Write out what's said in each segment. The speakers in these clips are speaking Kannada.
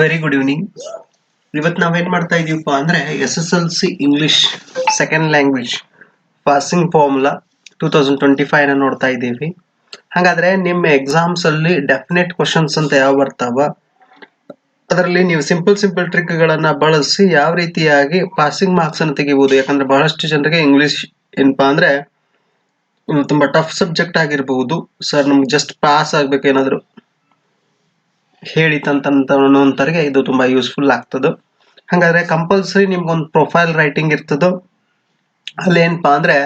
ವೆರಿ ಗುಡ್ ಈವ್ನಿಂಗ್ ಇವತ್ತು ನಾವೇನು ಮಾಡ್ತಾ ಇದೀವಪ್ಪ ಅಂದ್ರೆ S S L C English second language passing formula two thousand twenty ಫೈವ್ನ ನೋಡ್ತಾ ಇದ್ದೀವಿ. ಹಾಗಾದ್ರೆ ನಿಮ್ಮ ಎಕ್ಸಾಮ್ಸ್ ಅಲ್ಲಿ ಡೆಫಿನೆಟ್ ಕ್ವಶನ್ಸ್ ಅಂತ ಯಾವ ಬರ್ತಾವ? ಅದರಲ್ಲಿ ನೀವು ಸಿಂಪಲ್ ಸಿಂಪಲ್ ಟ್ರಿಕ್ಗಳನ್ನು ಬಳಸಿ ಯಾವ ರೀತಿಯಾಗಿ ಪಾಸಿಂಗ್ ಮಾರ್ಕ್ಸ್ ತೆಗಿಬೋದು? ಯಾಕಂದರೆ ಬಹಳಷ್ಟು ಜನರಿಗೆ ಇಂಗ್ಲಿಷ್ ಏನಪ್ಪಾ ಅಂದ್ರೆ ತುಂಬಾ ಟಫ್ ಸಬ್ಜೆಕ್ಟ್ ಆಗಿರಬಹುದು. ಸರ್ ನಮ್ಗೆ ಜಸ್ಟ್ ಪಾಸ್ ಆಗ್ಬೇಕು ಏನಾದ್ರು ಹೇಳಿತಂತಂತವರಿಗೆ ಇದು ತುಂಬಾ ಯೂಸ್ಫುಲ್ ಆಗ್ತದೆ. ಹಾಗಾದ್ರೆ ಕಂಪಲ್ಸರಿ ನಿಮ್ಗೊಂದು ಪ್ರೊಫೈಲ್ ರೈಟಿಂಗ್ ಇರ್ತದೋ. ಅಲ್ಲಿ ಏನಪ್ಪಾ ಅಂದ್ರೆ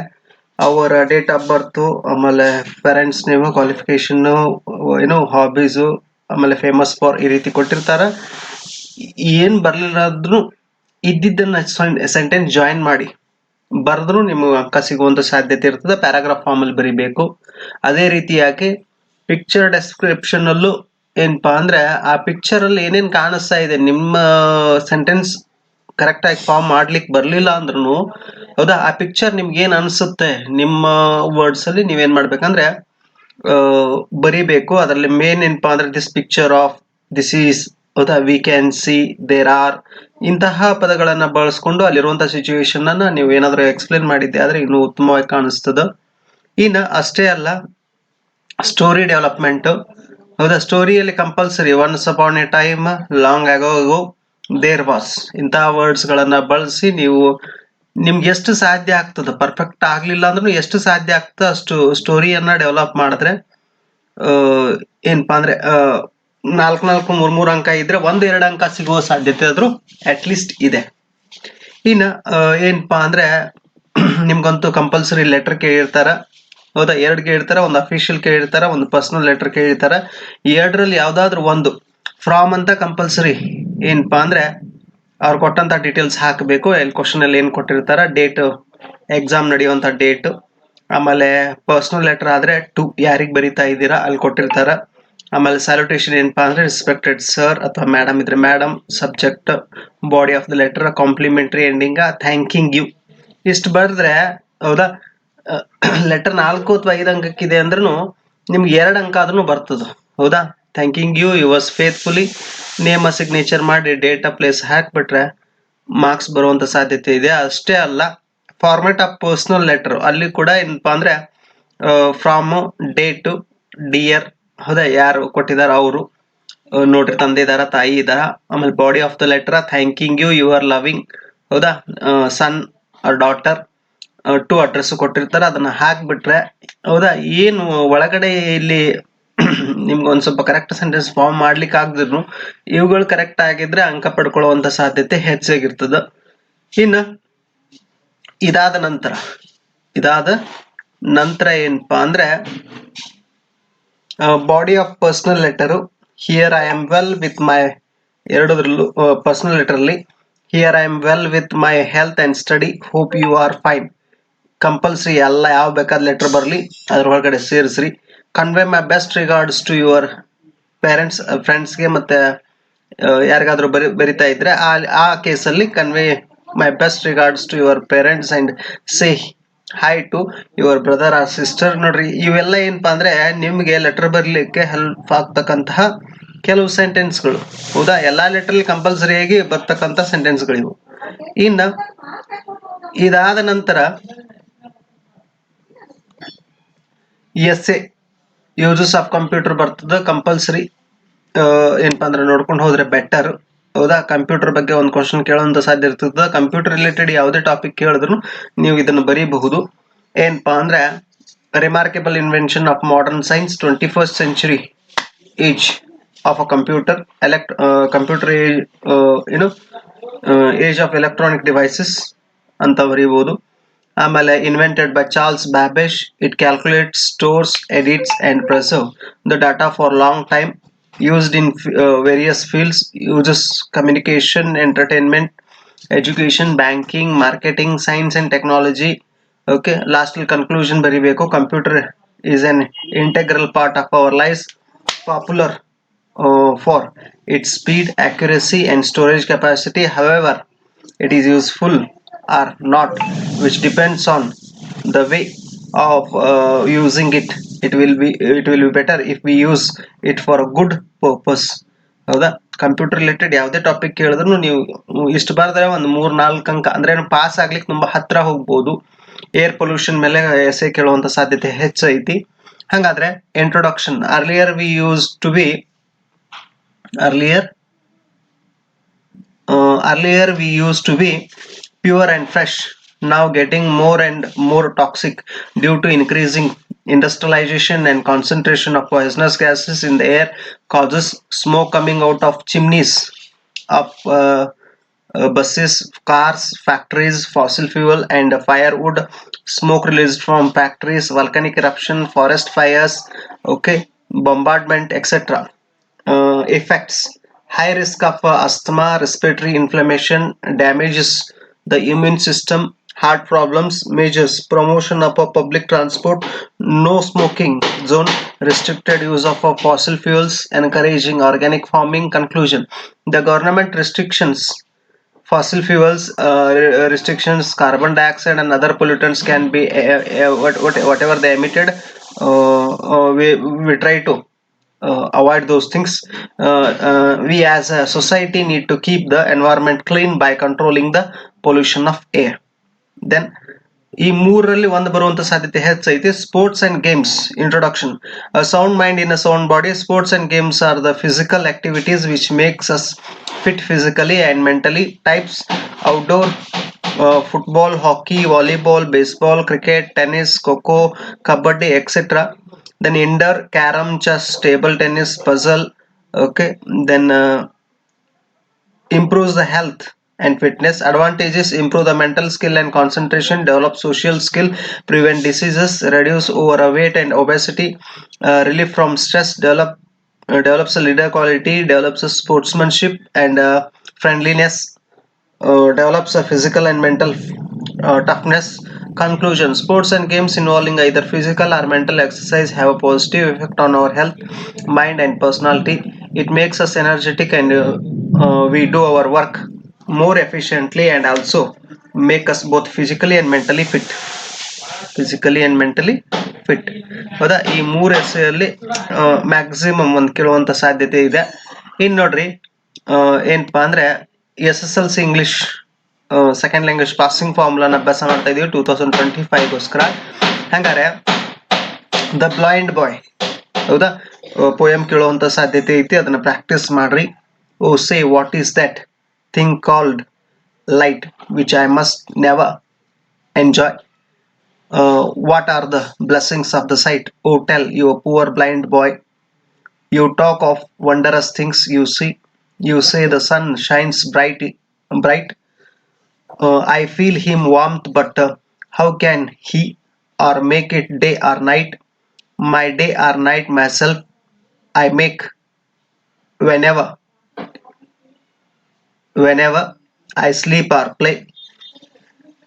ಅವರ ಡೇಟ್ ಆಫ್ ಬರ್ತ್ ಆಮೇಲೆ ಪೇರೆಂಟ್ಸ್ ನೇಮ್ ಕ್ವಾಲಿಫಿಕೇಶನ್ ಏನು ಹಾಬೀಸು ಆಮೇಲೆ ಫೇಮಸ್ ಫಾರ್ ಈ ರೀತಿ ಕೊಟ್ಟಿರ್ತಾರ. ಏನು ಬರಲಿಲ್ಲಾದ್ರೂ ಇದ್ದಿದ್ದನ್ನ ಸೆಂಟೆನ್ಸ್ ಜಾಯಿನ್ ಮಾಡಿ. ಬರೆದ್ರೂ ನಿಮ್ಗೆ ಅಕ್ಕ ಸಿಗುವಂತ ಸಾಧ್ಯತೆ ಇರ್ತದೆ. ಪ್ಯಾರಾಗ್ರಾಫ್ ಫಾರ್ಮ್ ಅಲ್ಲಿ ಬರಿಬೇಕು. ಅದೇ ರೀತಿಯಾಗಿ ಪಿಕ್ಚರ್ ಡೆಸ್ಕ್ರಿಪ್ಷನ್ ಅಲ್ಲೂ ಏನಪ್ಪಾ ಅಂದ್ರೆ ಆ ಪಿಕ್ಚರ್ ಅಲ್ಲಿ ಏನೇನ್ ಕಾಣಿಸ್ತಾ ಇದೆ, ನಿಮ್ಮ ಸೆಂಟೆನ್ಸ್ ಕರೆಕ್ಟ್ ಆಗಿ ಫಾರ್ಮ್ ಮಾಡ್ಲಿಕ್ಕೆ ಬರ್ಲಿಲ್ಲ ಅಂದ್ರೂ ಹೌದಾ? ಆ ಪಿಕ್ಚರ್ ನಿಮ್ಗೆ ಏನ್ ಅನ್ಸುತ್ತೆ? ನಿಮ್ಮ ವರ್ಡ್ಸ್ ಅಲ್ಲಿ ನೀವೇನ್ ಮಾಡ್ಬೇಕಂದ್ರೆ ಬರೀಬೇಕು. ಅದರಲ್ಲಿ ಮೇನ್ ಏನಪ್ಪಾ ಅಂದ್ರೆ this picture of this is ಹೌದಾ? We can see there are ಇಂತಹ ಪದಗಳನ್ನ ಬಳಸ್ಕೊಂಡು ಅಲ್ಲಿರುವಂತಹ ಸಿಚುವೇಶನ್ ಅನ್ನ ನೀವು ಏನಾದ್ರು ಎಕ್ಸ್ಪ್ಲೇನ್ ಮಾಡಿದ್ದೆ ಆದ್ರೆ ಇನ್ನು ಉತ್ತಮವಾಗಿ ಕಾಣಿಸ್ತದ. ಇನ್ನ ಅಷ್ಟೇ ಅಲ್ಲ ಸ್ಟೋರಿ ಡೆವಲಪ್ಮೆಂಟ್ ಹೌದಾ ಸ್ಟೋರಿಯಲ್ಲಿ compulsory once upon a time long ಆಗೋ ದೇರ್ ವಾಸ್ ಇಂತಹ ವರ್ಡ್ಸ್ ಗಳನ್ನ ಬಳಸಿ ನೀವು ನಿಮ್ಗೆ ಎಷ್ಟು ಸಾಧ್ಯ ಆಗ್ತದೆ? ಪರ್ಫೆಕ್ಟ್ ಆಗ್ಲಿಲ್ಲ ಅಂದ್ರೂ ಎಷ್ಟು ಸಾಧ್ಯ ಆಗ್ತದೆ? ಅಷ್ಟು ಸ್ಟೋರಿಯನ್ನ ಡೆವಲಪ್ ಮಾಡಿದ್ರೆ ಏನಪ್ಪಾ ಅಂದ್ರೆ ನಾಲ್ಕು ನಾಲ್ಕು ಮೂರ್ ಮೂರು ಅಂಕ ಇದ್ರೆ ಒಂದು ಎರಡು ಅಂಕ ಸಿಗುವ ಸಾಧ್ಯತೆ ಆದ್ರೂ ಅಟ್ ಲೀಸ್ಟ್ ಇದೆ. ಇನ್ನ ಏನಪ್ಪಾ ಅಂದ್ರೆ, ನಿಮ್ಗಂತೂ ಕಂಪಲ್ಸರಿ ಲೆಟರ್ ಕೇಳಿರ್ತಾರ. ಹೌದಾ? ಎರಡು ಕೇಳ್ತಾರೆ, ಒಂದು ಅಫಿಷಿಯಲ್ ಕೇಳಿರ್ತಾರೆ ಒಂದು ಪರ್ಸನಲ್ ಲೆಟರ್ ಕೇಳಿರ್ತಾರೆ ಎರಡರಲ್ಲಿ ಯಾವ್ದಾದ್ರು ಒಂದು ಫ್ರಾಮ್ ಅಂತ ಕಂಪಲ್ಸರಿ ಏನಪ್ಪಾ ಅಂದ್ರೆ ಅವ್ರು ಕೊಟ್ಟಂತ ಡೀಟೇಲ್ಸ್ ಹಾಕಬೇಕು. ಎಲ್ಲಿ ಕ್ವಶನ್ ಅಲ್ಲಿ ಏನು ಕೊಟ್ಟಿರ್ತಾರ? ಡೇಟ್ ಎಕ್ಸಾಮ್ ನಡೆಯುವಂತ ಡೇಟ್ ಆಮೇಲೆ ಪರ್ಸನಲ್ ಲೆಟರ್ ಆದ್ರೆ ಟು ಯಾರಿಗ್ ಬರಿತಾ ಇದ್ದೀರಾ? ಅಲ್ಲಿ ಕೊಟ್ಟಿರ್ತಾರ. ಆಮೇಲೆ ಸ್ಯಾಲ್ಯುಟೇಷನ್ ಏನಪ್ಪಾ ಅಂದ್ರೆ ರೆಸ್ಪೆಕ್ಟೆಡ್ ಸರ್ ಅಥವಾ ಮೇಡಮ್ ಇದ್ರೆ madam subject body of the letter complimentary ending thanking you ಇಷ್ಟು ಬರೆದ್ರೆ, ಹೌದಾ? ಲೆಟರ್ ನಾಲ್ಕು ಅಥವಾ ಐದು ಅಂಕಕ್ಕಿದೆ ಅಂದ್ರೂ ನಿಮ್ಗೆ ಎರಡು ಅಂಕ ಆದ್ರೂ ಬರ್ತದ. ಹೌದಾ? Thanking you yours faithfully name signature ಮಾಡಿ ಡೇಟ್ ಪ್ಲೇಸ್ ಹಾಕ್ಬಿಟ್ರೆ ಮಾರ್ಕ್ಸ್ ಬರುವಂತ ಸಾಧ್ಯತೆ ಇದೆ. ಅಷ್ಟೇ ಅಲ್ಲ ಫಾರ್ಮೆಟ್ ಆಫ್ ಪರ್ಸನಲ್ ಲೆಟರ್ ಅಲ್ಲಿ ಕೂಡ ಏನಪ್ಪಾ ಅಂದ್ರೆ ಫ್ರಾಮ್ ಡೇಟ್ ಡಿಯರ್ ಹೌದಾ? ಯಾರು ಕೊಟ್ಟಿದಾರ ಅವರು ನೋಡ್ರಿ ತಂದೆ ಇದಾರ, ತಾಯಿ ಇದಾರ, ಆಮೇಲೆ body of the letter thanking you you are loving ಹೌದಾ? ಸನ್ ಡಾಟರ್ ಟು ಅಡ್ರೆಸ್ ಕೊಟ್ಟಿರ್ತಾರೆ. ಅದನ್ನ ಹಾಕ್ಬಿಟ್ರೆ, ಹೌದಾ? ಏನು ಒಳಗಡೆ ಇಲ್ಲಿ ನಿಮ್ಗೆ ಒಂದು ಸ್ವಲ್ಪ ಕರೆಕ್ಟ್ ಸೆಂಟೆನ್ಸ್ ಫಾರ್ಮ್ ಮಾಡ್ಲಿಕ್ಕೆ ಆಗದ್ರು ಇವುಗಳು ಕರೆಕ್ಟ್ ಆಗಿದ್ರೆ ಅಂಕ ಪಡ್ಕೊಳ್ಳುವಂತ ಸಾಧ್ಯತೆ ಹೆಚ್ಚಾಗಿರ್ತದ. ಇನ್ನ, ಇದಾದ ನಂತರ ಇದಾದ ನಂತರ ಏನಪ್ಪಾ ಅಂದ್ರೆ body of personal letter here I am well with my ಎರಡರಲ್ಲೂ ಪರ್ಸನಲ್ ಲೆಟರ್ ಅಲ್ಲಿ here I am well with my health and study hope you are fine compulsory ಎಲ್ಲ ಯಾವ ಬೇಕಾದ ಲೆಟರ್ ಬರಲಿ ಅದ್ರ ಒಳಗಡೆ ಸೇರಿಸ್ರಿ. Convey my best regards to your parents ಫ್ರೆಂಡ್ಸ್ಗೆ ಮತ್ತೆ ಆ, ಯಾರಿಗಾದ್ರೂ ಬರಿ ಬರಿತಾ ಇದ್ರೆ ಆ ಆ ಕೇಸಲ್ಲಿ convey my best regards to your parents and say hi to your brother or sister ನೋಡ್ರಿ ಇವೆಲ್ಲ ಏನಪ್ಪ ಅಂದ್ರೆ ನಿಮ್ಗೆ ಲೆಟರ್ ಬರಲಿಕ್ಕೆ ಹೆಲ್ಪ್ ಆಗ್ತಕ್ಕಂತಹ ಕೆಲವು ಸೆಂಟೆನ್ಸ್ಗಳು ಹೌದಾ? ಎಲ್ಲಾ ಲೆಟರ್ ಕಂಪಲ್ಸರಿಯಾಗಿ ಬರ್ತಕ್ಕಂಥ ಸೆಂಟೆನ್ಸ್ಗಳಿವು ಇನ್ನು ಇದಾದ ನಂತರ S A uses of computer ಬರ್ತದ ಕಂಪಲ್ಸರಿ ಏನಪ್ಪಾ ಅಂದ್ರೆ ನೋಡ್ಕೊಂಡು ಹೋದ್ರೆ ಬೆಟರ್ ಹೌದಾ? ಕಂಪ್ಯೂಟರ್ ಬಗ್ಗೆ ಒಂದು ಕ್ವಶನ್ ಕೇಳುವಂತ ಸಾಧ್ಯ ಇರ್ತದ. ಕಂಪ್ಯೂಟರ್ ರಿಲೇಟೆಡ್ ಯಾವುದೇ ಟಾಪಿಕ್ ಕೇಳಿದ್ರು ನೀವು ಇದನ್ನು ಬರೀಬಹುದು. ಏನಪ್ಪಾ ಅಂದ್ರೆ remarkable invention of modern science twenty first century age of a computer elect computer age ಏನು? ಏಜ್ ಆಫ್ ಎಲೆಕ್ಟ್ರಾನಿಕ್ ಡಿವೈಸಸ್ ಅಂತ ಬರೀಬಹುದು. MLA invented by Charles Babbage. It calculates, stores, edits and preserves the data for long time used in uh, various fields uses communication, entertainment, education, banking, marketing, science and technology. Okay, lastly conclusion by Rebecca, computer is an integral part of our lives, popular uh, for its speed, accuracy and storage capacity. However, it is useful or not which depends on the way of uh, using it. It will be it will be better if we use it for a good purpose. ಹೌದಾ? ಕಂಪ್ಯೂಟರ್ ರಿಲೇಟೆಡ್ ಯಾವುದೇ ಟಾಪಿಕ್ ಕೇಳಿದ್ರು ನೀವು ಇಷ್ಟು ಬರೆದ್ರೆ ಒಂದು ಮೂರ್ ನಾಲ್ಕು ಅಂಕ ಅಂದ್ರೆ ಪಾಸ್ ಆಗ್ಲಿಕ್ಕೆ ತುಂಬಾ ಹತ್ರ ಹೋಗ್ಬೋದು. ಏರ್ ಪೊಲ್ಯೂಷನ್ ಮೇಲೆ ಎಸೆ ಕೇಳುವಂಥ ಸಾಧ್ಯತೆ ಹೆಚ್ಚೈತಿ. ಹಂಗಾದ್ರೆ introduction earlier we use to be earlier earlier we use to be pure and fresh now getting more and more toxic due to increasing industrialization and concentration of poisonous gases in the air causes smoke coming out of chimneys of uh, uh, buses cars factories fossil fuel and firewood smoke released from factories volcanic eruption forest fires okay bombardment etc uh, effects high risk of uh, asthma respiratory inflammation damages the immune system heart problems measures promotion of a public transport no smoking zone restricted use of fossil fuels encouraging organic farming. Conclusion the government restrictions fossil fuels uh, restrictions carbon dioxide and other pollutants can be uh, uh, what, what, whatever they emitted uh, uh, we, we try to uh, avoid those things uh, uh, we as a society need to keep the environment clean by controlling the pollution of air then ಈ ಮೂರರಲ್ಲಿ ಒಂದು ಬರುವಂತ ಸಾಧ್ಯತೆ ಹೆಚ್ಚೈತಿ sports and games introduction sound mind in a sound body sports and games are the physical activities which makes us fit physically and mentally types outdoor football hockey volleyball baseball cricket tennis kho kho kabaddi etcetera then indoor carom chess table tennis puzzle okay then uh, improves the health and fitness advantages improve the mental skill and concentration develop social skill prevent diseases reduce overweight and obesity uh, relief from stress develop uh, develops a leader quality develops a sportsmanship and uh, friendliness uh, develops a physical and mental uh, toughness. Conclusion Sports and games involving either physical or mental exercise have a positive effect on our health, mind, and personality. It makes us energetic and uh, uh, we do our work more efficiently and also make us both physically and mentally fit. Physically and mentally fit ಹೌದಾ ಈ ಮೂರು ಹೆಸರಲ್ಲಿ ಮ್ಯಾಕ್ಸಿಮಮ್ ಒಂದು ಕೇಳುವಂಥ ಸಾಧ್ಯತೆ ಇದೆ ಇನ್ನು ನೋಡ್ರಿ ಏನಪ್ಪ ಅಂದರೆ S S L C English second language passing ಫಾರ್ಮುಲಾನ ಅಭ್ಯಾಸ ಮಾಡ್ತಾ ಇದೀವಿ ಟೂ ತೌಸಂಡ್ ಟ್ವೆಂಟಿ ಫೈವ್ಗೋಸ್ಕರ ಹಂಗಾರೆ ದ ಬ್ಲೈಂಡ್ ಬಾಯ್ ಹೌದಾ ಪೋಯಮ್ ಕೇಳುವಂಥ ಸಾಧ್ಯತೆ ಐತಿ ಅದನ್ನ ಪ್ರಾಕ್ಟೀಸ್ ಮಾಡ್ರಿ O say what is that thing called light which I must never enjoy. Uh, what are the blessings of the sight? Oh, tell you, poor blind boy. You talk of wondrous things you see. You say the sun shines bright, bright. Uh, I feel him warmth, but uh, how can he or make it day or night? My day or night myself I make whenever, whenever I sleep or play.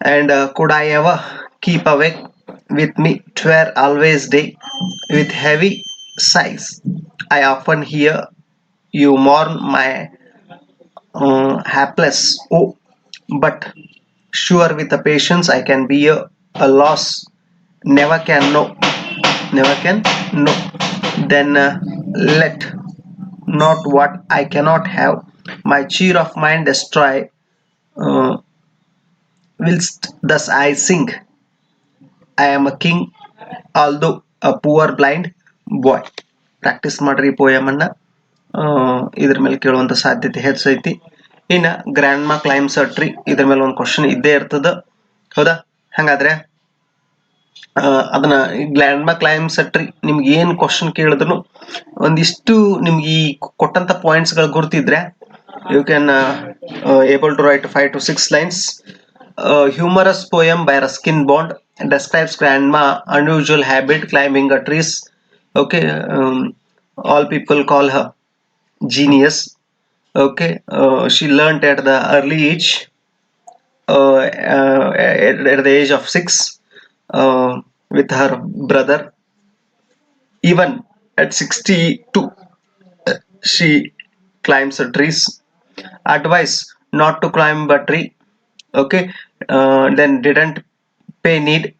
And uh, could I ever keep awake with me twere always day with heavy sighs? I often hear you mourn my uh, hapless oh, but sure with the patience I can bear a loss. Never can know, never can know. Then uh, let not what I cannot have my cheer of mind destroy. Uh, whilst thus I sing, I am a king, although a poor blind boy. Practice ಮಾಡ್ರಿ ಈ poem ಅನ್ನ ಆ, ಇದ್ರ ಮೇಲೆ ಕೇಳುವಂತ ಸಾಧ್ಯತೆ ಹೆಚ್ಚೈತಿ ಇನ್ನ ಗ್ರ್ಯಾಂಡ್ ಮಾ ಕ್ಲೈಮ್ಸ್ ಟ್ರೀ ಇದ್ರ ಮೇಲೆ ಒಂದು ಕ್ವಶನ್ ಇದ್ದೇ ಇರ್ತದ. ಹೌದಾ? ಹಂಗಾದ್ರೆ ಅದನ್ನ ಗ್ಲ್ಯಾಂಡ್ ಮಾ ಕ್ಲೈಮ್ಸ್ ಟ್ರೀ ನಿಮ್ಗೆ ಏನ್ ಕ್ವಶನ್ ಕೇಳಿದ್ರು ಒಂದಿಷ್ಟು ನಿಮ್ಗೆ ಈ ಕೊಟ್ಟಂತ ಪಾಯಿಂಟ್ಸ್ಗಳು ಗುರ್ತಿದ್ರೆ you can able to write five to six lines humorous poem by Ruskin Bond describes grandma habit habit climbing a trees okay all people call her genius. okay uh, she learned at the early age uh, uh, at, at, the age of six uh, with her brother. Even at 62 uh, she climbs the trees. Advice not to climb a tree okay? Uh, then didn't pay need.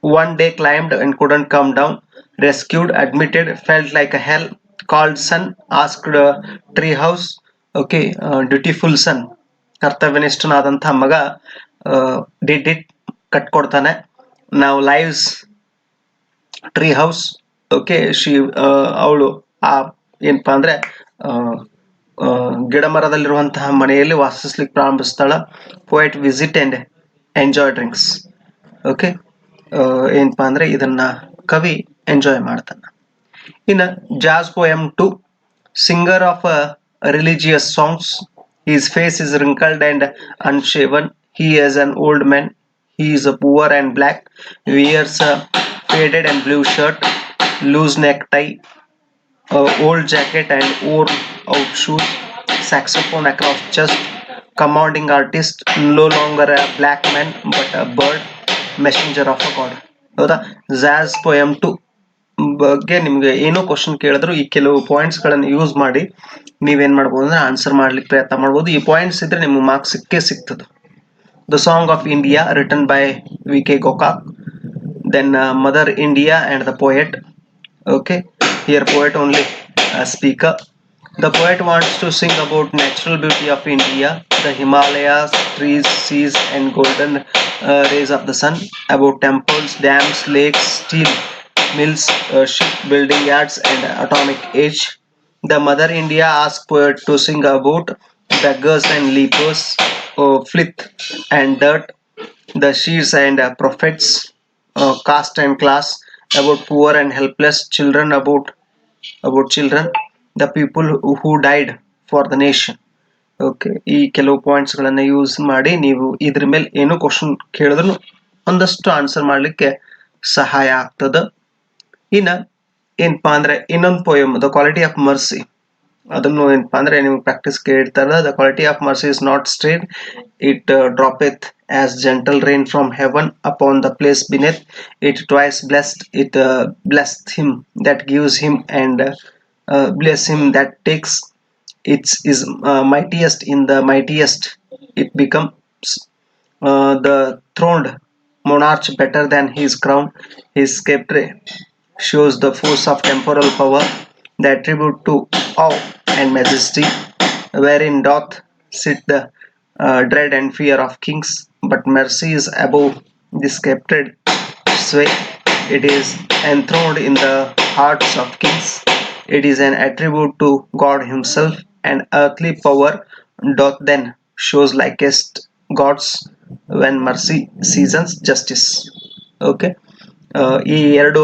One day climbed and couldn't come down. Rescued admitted felt like a hell called son asked uh, tree house okay dutiful son ಕರ್ತವ್ಯನಿಷ್ಠನಾದಂತಹ ಮಗ ಡಿಡ್ ಇಟ್ ಕಟ್ಕೊಡ್ತಾನೆ. ನಾವು lives tree house okay Shri ಅವಳು, ಆ, ಏನಪ್ಪ ಅಂದರೆ ಗಿಡ ಮರದಲ್ಲಿರುವಂತಹ ಮನೆಯಲ್ಲಿ ವಾಸಿಸ್ಲಿಕ್ಕೆ ಪ್ರಾರಂಭಿಸ್ತಾಳ. Poet visit and enjoy drinks okay ಏನಪ್ಪ ಅಂದರೆ, ಇದನ್ನ ಕವಿ ಎಂಜಾಯ್ ಮಾಡ್ತಾನ. ಇನ್ನು ಜಾಸ್ poem to singer of religious songs his face is wrinkled and unshaven he is an old man he is a poor and black wears a faded and blue shirt loose necktie uh, old jacket and worn out shoes saxophone across chest commanding artist no longer a black man but a bird messenger of a god ಹೌದಾ ಝಾಸ್ ಪೊಯಮ್ ಟು ಬಗ್ಗೆ ನಿಮ್ಗೆ ಏನು ಕ್ವಶನ್ ಕೇಳಿದ್ರು, ಈ ಕೆಲವು ಪಾಯಿಂಟ್ಸ್ ಗಳನ್ನ ಯೂಸ್ ಮಾಡಿ ನೀವೇನ್ ಮಾಡಬಹುದು ಅಂದ್ರೆ ಆನ್ಸರ್ ಮಾಡ್ಲಿಕ್ಕೆ ಪ್ರಯತ್ನ ಮಾಡಬಹುದು ಈ ಪಾಯಿಂಟ್ಸ್ ಇದ್ರೆ ನಿಮ್ಗೆ ಮಾರ್ಕ್ಸ್ ಸಿಕ್ಕೇ ಸಿಕ್ತದ the song of India return by V K Gokak then mother India and the poet okay here poet only speaker the poet wants to sing about natural beauty of India the Himalayas trees seas and golden rays of the sun about temples dams lakes steel mills uh, shipbuilding yards and atomic age the mother india asked poet to sing about beggars and lepers uh, filth and dirt the shears and uh, prophets uh, caste and class about poor and helpless children about about children the people who died for the nation okay ಈ ಕೆಲವು ಪಾಯಿಂಟ್ಸ್ಗಳನ್ನು ಯೂಸ್ ಮಾಡಿ ನೀವು ಇದ್ರ ಮೇಲೆ ಏನು ಕ್ವಶನ್ ಕೇಳಿದ್ರು ಒಂದಷ್ಟು ಆನ್ಸರ್ ಮಾಡಲಿಕ್ಕೆ ಸಹಾಯ ಆಗ್ತದ ಇನ್ನ ಏನಪ್ಪಾ ಅಂದ್ರೆ ಇನ್ನೊಂದು poem the quality of mercy ಅದನ್ನು ಏನಪ್ಪಾ ಅಂದ್ರೆ ನೀವು ಪ್ರಾಕ್ಟೀಸ್ ಕೇಳ್ತಾರ the quality of mercy is not straight it droppeth as gentle rain from heaven upon the place beneath it twice blessed it bless him that gives him and bless him that takes it's is uh, mightiest in the mightiest it becomes uh, the throned monarch better than his crown his sceptre shows the force of temporal power the attribute to awe and majesty wherein doth sit the uh, dread and fear of kings. But mercy is above the sceptred sway. It is enthroned in the hearts of kings. It is an attribute to god himself and earthly power doth then shows likest gods when mercy seasons justice. Okay ಈ ಎರಡು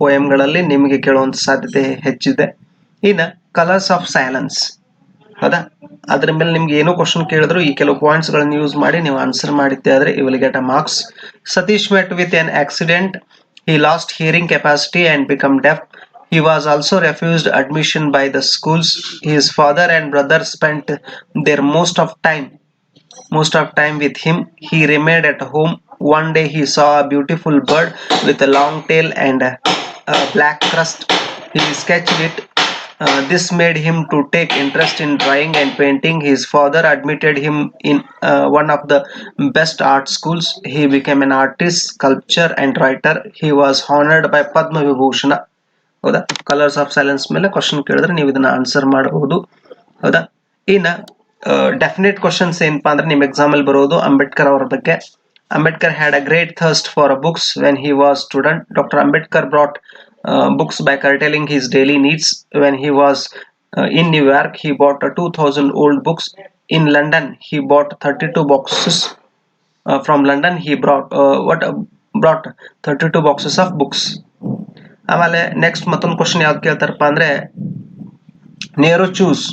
ಪೋಯಮ್ ನಿಮಗೆ ಕೇಳುವಂತ ಸಾಧ್ಯತೆ ಹೆಚ್ಚಿದೆ. ಇನ್ನ ಕಲರ್ಸ್ ಆಫ್ ಸೈಲೆನ್ಸ್ ಹೌದಾ? ಅದ್ರ ಮೇಲೆ ನಿಮ್ಗೆ ಏನೋ ಕ್ವಶನ್ ಕೇಳಿದ್ರು, ಈ ಕೆಲವು ಪಾಯಿಂಟ್ಸ್ ಗಳನ್ನ ಯೂಸ್ ಮಾಡಿ ನೀವು ಆನ್ಸರ್ ಮಾಡಿದ್ದೆ ಆದ್ರೆ you'll get a marks Satish met with an accident he lost hearing capacity and become deaf he was also refused admission by the schools his father and brother spent their most of time most of time with him he remained at home one day he saw a beautiful bird with a long tail and a, a black crest he sketched it Uh, this made him to take interest in drawing and painting his father admitted him in uh, one of the best art schools he became an artist sculptor and writer he was honored by padma vibhushan ಹೌದಾ ಕಲರ್ಸ್ ಆಫ್ ಸೈಲೆನ್ಸ್ ಮೇಲೆ ಕ್ವಶನ್ ಕೇಳಿದ್ರೆ ನೀವು ಇದನ್ನ ಆನ್ಸರ್ ಮಾಡಬಹುದು ಹೌದಾ ಇನ್ನ ಡೆಫಿನೆಟ್ ಕ್ವಶನ್ಸ್ ಏನಪ್ಪಾ ಅಂದ್ರೆ ನಿಮ್ ಎಕ್ಸಾಮ್ ಅಲ್ಲಿ ಬರೋದು ಅಂಬೇಡ್ಕರ್ ಅವರ ಬಗ್ಗೆ Ambedkar had a great thirst for books when he was student doctor Ambedkar brought books by curtailing his daily needs when he was uh, in New York he bought uh, 2000 old books in London he bought 32 boxes uh, from London he brought uh, what uh, brought 32 boxes of books ಆಮೇಲೆ ನೆಕ್ಸ್ಟ್ ಮತ್ತೊಂದು ಕ್ವಶನ್ ಯಾವ್ದು ಕೇಳ್ತಾರಪ್ಪ ಅಂದ್ರೆ Nehru choose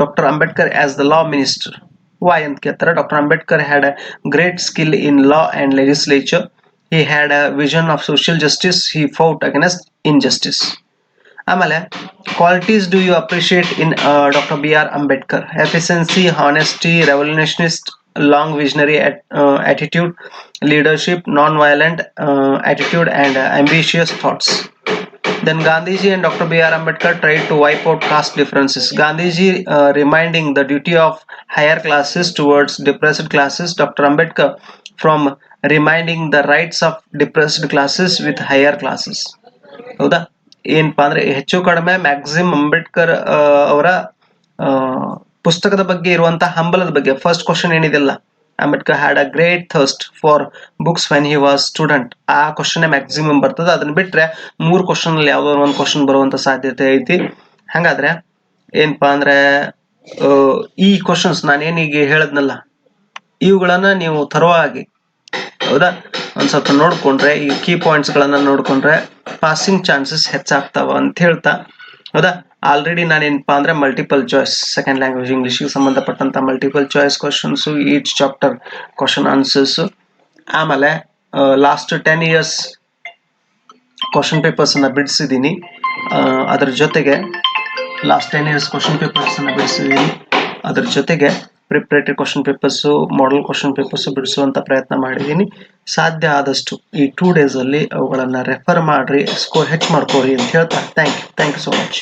doctor Ambedkar as the law minister Y ಅಂತ ಕೇಳ್ತಾರೆ doctor Ambedkar had a great skill in law and legislature he had a vision of social justice he fought against injustice ಆಮೇಲೆ qualities do you appreciate in doctor B R Ambedkar efficiency honesty revolutionist long visionary attitude leadership non-violent uh, attitude and uh, ambitious thoughts Then Gandhiji and Dr. B.R. Ambedkar tried to wipe out caste differences. Gandhiji uh, reminding the duty of higher classes towards depressed classes. Dr. Ambedkar from reminding the rights of depressed classes with higher classes. ಹೌದಾ ಏನಪ್ಪಾ ಅಂದ್ರೆ ಹೆಚ್ಚು ಕಡಿಮೆ ಮ್ಯಾಕ್ಸಿಮ್ ಅಂಬೇಡ್ಕರ್ ಅವರ ಪುಸ್ತಕದ ಬಗ್ಗೆ ಇರುವಂತಹ ಹಂಬಲದ ಬಗ್ಗೆ ಫಸ್ಟ್ ಕ್ವಶನ್ ಏನಿದೆಲ್ಲ Ambedkar had a great thirst for books when he was student ಆ ಕ್ವಶನ್ ಮ್ಯಾಕ್ಸಿಮಮ್ ಬರ್ತದೆ. ಅದನ್ನ ಬಿಟ್ರೆ ಮೂರು ಕ್ವಶನ್ ಅಲ್ಲಿ ಯಾವ್ದೋ ಒಂದು ಕ್ವಶನ್ ಬರುವಂತ ಸಾಧ್ಯತೆ ಐತಿ. ಹಂಗಾದ್ರೆ ಏನಪ್ಪಾ ಅಂದ್ರೆ ಈ ಕ್ವಶನ್ಸ್ ನಾನೇನೀಗ ಹೇಳದ್ನಲ್ಲ, ಇವುಗಳನ್ನ ನೀವು ತರವಾಗಿ, ಹೌದಾ? ಒಂದ್ ಸ್ವಲ್ಪ ನೋಡ್ಕೊಂಡ್ರೆ, ಈ ಕೀ ಪಾಯಿಂಟ್ಸ್ ಗಳನ್ನ ನೋಡ್ಕೊಂಡ್ರೆ ಪಾಸಿಂಗ್ ಚಾನ್ಸಸ್ ಹೆಚ್ಚಾಗ್ತಾವ ಅಂತ ಹೇಳ್ತಾ ಹೌದಾ? ಆಲ್ರೆಡಿ ನಾನೇನಪ್ಪಾ ಅಂದ್ರೆ ಮಲ್ಟಿಪಲ್ ಚಾಯ್ಸ್ ಸೆಕೆಂಡ್ ಲ್ಯಾಂಗ್ವೇಜ್ ಇಂಗ್ಲಿಷ್ಗೆ ಸಂಬಂಧಪಟ್ಟಂತ multiple choice questions each chapter question answers ಆಮೇಲೆ last ten years question papers ಅನ್ನ ಬಿಡಿಸಿದ್ದೀನಿ ಅದರ ಜೊತೆಗೆ last ten years question papers ಅನ್ನ ಬಿಡಿಸಿದ್ದೀನಿ ಅದ್ರ ಜೊತೆಗೆ preparatory question papers model question papers ಬಿಡಿಸುವಂತ ಪ್ರಯತ್ನ ಮಾಡಿದ್ದೀನಿ. ಸಾಧ್ಯ ಆದಷ್ಟು ಈ ಟೂ ಅಲ್ಲಿ ಅವುಗಳನ್ನ ರೆಫರ್ ಮಾಡ್ರಿ ಸ್ಕೋರ್ ಹೆಚ್ಚು ಮಾಡ್ಕೋರಿ ಅಂತ ಹೇಳ್ತಾ thank you thank you so much